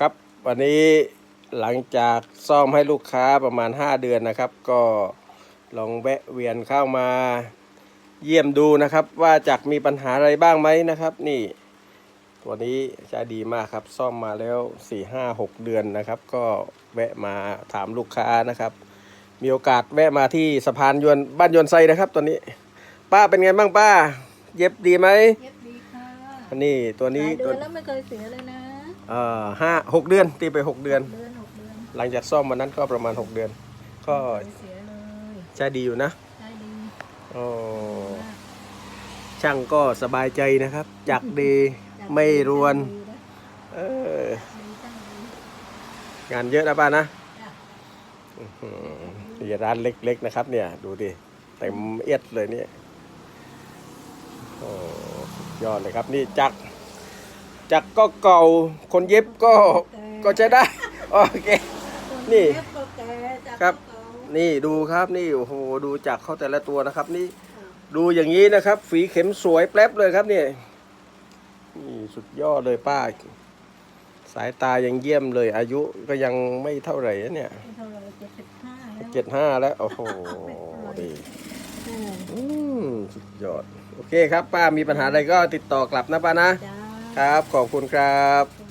ครับวันนี้หลังจากซ่อมให้ลูกค้าประมาณ 5 เดือนนะครับ ก็ลองแวะเวียนเข้ามาเยี่ยมดูนะครับ ว่าจักมีปัญหาอะไรบ้างไหมนะครับ นี่ ตัวนี้ใช้ดีมากครับ ซ่อมมาแล้ว 4 5 6 เดือนนะครับ ก็แวะมาถามลูกค้านะครับ มีโอกาสแวะมาที่สะพานยวนบ้านยวนไซนะครับตัวนี้ ป้าเป็นไงบ้างป้า เย็บดีไหมเย็บดีค่ะอันนี้ตัวนี้หลายเดืตัอวนแล้วไม่เคยเสียเลยนะ เอ่อห้าหกเดือนตีไปหกเดือน เดือนหกเดือนหลังจากซ่อมวันนั้นก็ประมาณ6เดือน ก็ไม่เคยเสียเลยใช้ดีอยู่นะใช่ดีโอ้ช่างก็สบายใจนะครับจักดีจากไม่รวนดีนะเออดีจังดีงานเยอะนะป้านะจ้ะอื้อหือนี่ร้านเล็กๆนะครับ เนี่ย ดูดิเต็มเอียดเลยเนี่ยโอ้สุดยอดเลยครับนี่จักร จักรก็เก่าคนเย็บก็ก็ใช้ได้โอเค นี่เย็บก็แก่จากครับเก่านี่ดูครับนี่โอ้โหดูจักรเขาแต่ละตัวนะครับ นี่ดูอย่างนี้นะครับ ฝีเข็มสวยแป๊บเลยครับเนี่ยนี่สุดยอดเลยป้า สายตายังเยี่ยมเลย อายุก็ยังไม่เท่าไหร่นะเนี่ยเท่าไหรเจ็ดสิบห้าแล้วเจ็ดห้าแล้วโอ้โหดีอืมอืมสุดยอด โอเคครับ ป้ามีปัญหาอะไรก็ติดต่อกลับนะป้านะจ้า ครับ ขอบคุณครับ